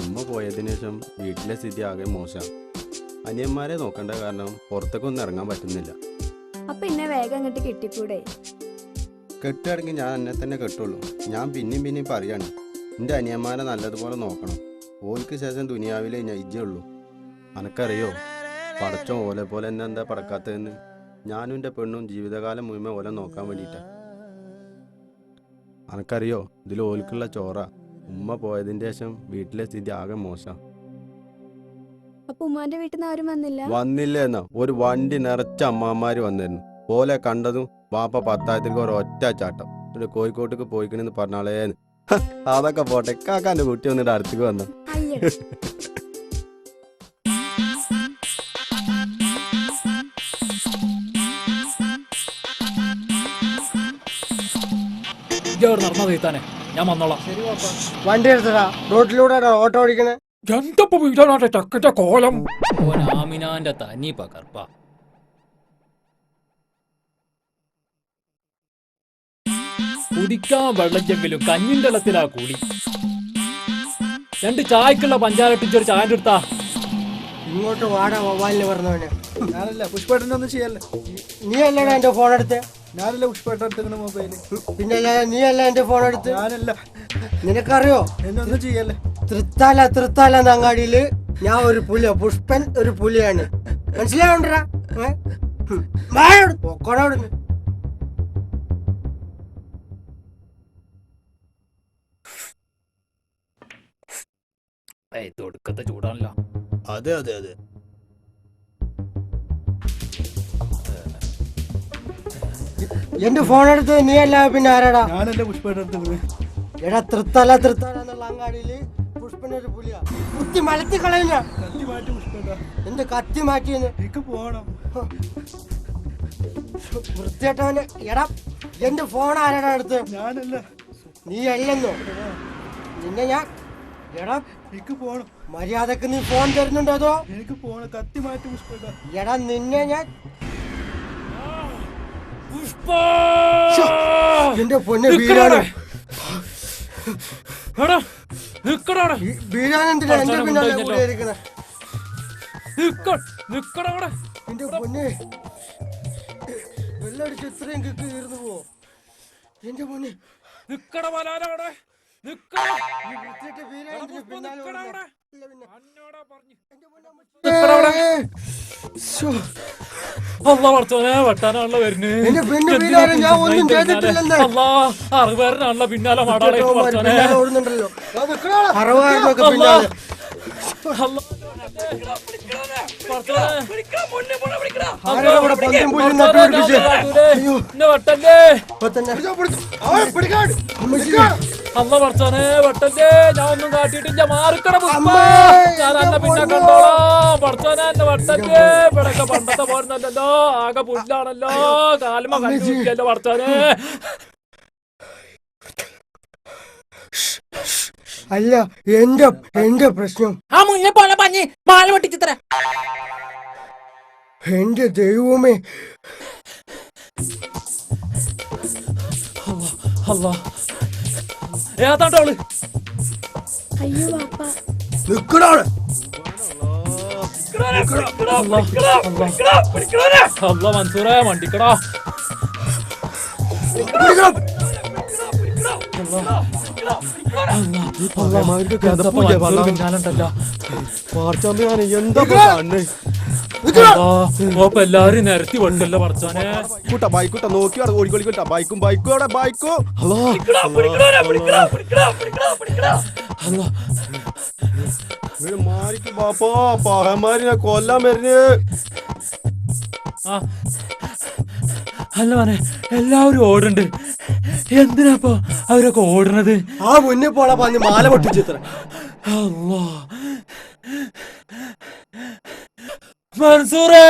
ഉമ്മ പോയതിനു ശേഷം വീട്ടിലെ സ്ഥിതി ആകെ മോശം. അനിയന്മാരെ നോക്കേണ്ട കാരണം പുറത്തേക്കൊന്നും ഇറങ്ങാൻ പറ്റുന്നില്ല. അപ്പൊ എന്നെ വേഗം അങ്ങോട്ട് കിട്ടിക്കൂടെ? കെട്ടുകയാണെങ്കിൽ ഞാൻ എന്നെ തന്നെ കെട്ടുള്ളൂ. ഞാൻ പിന്നെയും പിന്നെയും പറയാണ് എന്റെ അനിയന്മാരെ നല്ലതുപോലെ നോക്കണം. ഓൽക്ക് ശേഷം ദുനിയാവിലെ ഞാൻ ഇജ്ജുള്ളൂ. അനക്കറിയോ പടച്ചോ ഓലെ പോലെ എന്നെ എന്താ പടക്കാത്തതെന്ന്? ഞാനും എന്റെ പെണ്ണും ജീവിതകാലം മുഴുവൻ ഓലെ നോക്കാൻ വേണ്ടിയിട്ടാണ് അനക്കറിയോ ഇതിൽ ഓൽക്കുള്ള ചോറ. ഉമ്മ പോയതിന് ശേഷം വീട്ടിലെ സ്ഥിതി ആകെ മോശം. അപ്പൊ ഉമ്മാന്റെ വീട്ടിൽ നിന്ന് ആരും വന്നില്ല? വന്നില്ല എന്നാ ഒരു വണ്ടി നിറച്ച അമ്മമാര് വന്നിരുന്നു. പോലെ കണ്ടതും വാപ്പ പത്തായത്തിലേക്ക് ഒരു ഒറ്റ ചാട്ടം. എന്നിട്ട് കോഴിക്കോട്ടേക്ക് പോയിക്കണെന്ന് പറഞ്ഞാളേന്ന്. ഹ, അതൊക്കെ പോട്ടെ. കാക്കാന്റെ കുട്ടി വന്നിട്ട് അടുത്തേക്ക് വന്ന. അയ്യേ. ഇജ്ജവിടെ നടന്ന തീത്താനെ ഞാൻ വന്നോളാം. വണ്ടി എടുത്തടാ റോട്ടിലൂടെ ഓട്ടോ ഓടിക്കണേ? എന്തപ്പോ വീടാനാട്ടെ ചക്കറ്റ കോലം? ആമിനാന്റെ തനി പകർപ്പ. കുടിക്കാൻ വെള്ളച്ചെങ്കിലും കഞ്ഞിന്റെ കൂടി. രണ്ട് ചായക്കുള്ള പഞ്ചാരട്ടിച്ചൊരു ചായ എടുത്താ ഇങ്ങോട്ട് വാടാ മൊബൈലിന് പറഞ്ഞവനെ. ഞാനല്ല പുഷ്പേട്ടനൊന്നും ചെയ്യല്ലേ. നീ അല്ലടാ എന്റെ ഫോൺ എടുത്ത് ഞാനല്ല മൊബൈൽ പിന്നെ ഞാൻ നീ അല്ല എന്റെ ഫോൺ എടുത്ത്? ഞാനല്ല. നിനക്കറിയോ? എന്നൊന്നും ചെയ്യല്ലേ? തൃത്താല തൃത്താല എന്ന അങ്ങാടിയിൽ ഞാൻ ഒരു പുലിയ. പുഷ്പൻ ഒരു പുലിയാണ്. മനസ്സിലാവണ്ടാ ഏയ് തൊടുക്കത്തെ ചൂടാണല്ലോ. അതെ അതെ അതെ. എന്റെ ഫോൺ എടുത്ത് നീ അല്ല പിന്നെ ആരാടാ? ഞാനല്ല പുഷ്പേട്ടൻ എടുത്തത്. എടാ തൃത്താല തൃത്താല എന്നുള്ള അങ്ങാടിയിൽ പുഷ്പൻ ഒരു പുലിയാ. കുത്തി മലത്തി കളയില്ല കത്തി മാറ്റി പുഷ്പേട്ട. എന്ത് കത്തി മാറ്റിയെന്ന്? എനിക്ക് പോണം. വൃത്തിയായിട്ടവന് എടാ എന്റെ ഫോൺ ആരാടാ എടുത്ത് ഞാനല്ല. നീ അല്ലെന്നോ? നിന്നെ ഞാൻ എടാ എനിക്ക് പോണം. മര്യാദയ്ക്ക് നീ ഫോൺ തരുന്നുണ്ടോ അതോ? എനിക്ക് പോണം. കത്തി മാറ്റി പുഷ്പേട്ട. എടാ നിന്നെ ഞാൻ എന്റെ പൊന്നെ വീരാണ്. വീരാനെന്തിനാ എന്റെ പിന്നാലെ എന്റെ പൊന്നെ. വെള്ളടിച്ച് ഇത്രയും കിക്ക് തീർന്നു പോവോ എന്റെ പൊന്നെ. നിക്കട പിന്നാലെ വെട്ടാനാണല്ലോ വരുന്നത് എന്റെ പെണ്ണ് വീരാനെ ഞാൻ ഒന്നും ചെയ്തിട്ടില്ലെന്ന്. അല്ല അറുപേരനാണല്ലോ പിന്നാലെ മാടാളെ വെട്ടല്ലേ? ഇപ്പൊ തന്നെ വെട്ടന്റെ അല്ല ഞാൻ ഒന്നും കാട്ടിയിട്ടില്ല. മാറിക്കട പുഷ്പ. അമ്മേ, ഞാൻ എന്റെ അന്നെ പിന്നെ. കണ്ടോളാം. പഠിച്ചോനെ എന്റെ വെട്ടന്റെ ഇവിടൊക്കെ പണ്ടത്തെ പോരുന്നല്ലോ ആകെ പുല്ലാണല്ലോ. കാലുമ. കണ്ടുപിടിക്കല്ലോ പഠിച്ചോനെ അല്ല എന്റെ എന്റെ പ്രശ്നം. ആ മുന്നേ പോലെ പഞ്ഞി മാല പൊട്ടിച്ചിത്ര. എന്റെ ദൈവമേ. അല്ല. ഏതാണ്ടോൾ അയ്യോ അല്ല മൻസൂറെ വണ്ടിക്കടാ പിന്നാലുണ്ടല്ലോ. എന്താ എല്ലാരും നിരത്തി വെട്ടല്ലോ പഠിച്ചോനെ കൂട്ട ബൈക്കൂട്ട നോക്കി ബൈക്കും ബൈക്കും അവിടെ ബൈക്കും. ഹലോ മാറിക്ക് ബാപ്പാ കൊല്ലാൻ അല്ല മോനെ എല്ലാവരും ഓടുന്നുണ്ട്. എന്തിനാപ്പോ അവരൊക്കെ ഓടുന്നത്? ആ മുന്നേ പോളാ പറഞ്ഞ് മാല പൊട്ടിച്ചിത്ര അല്ലാ മൻസൂറേ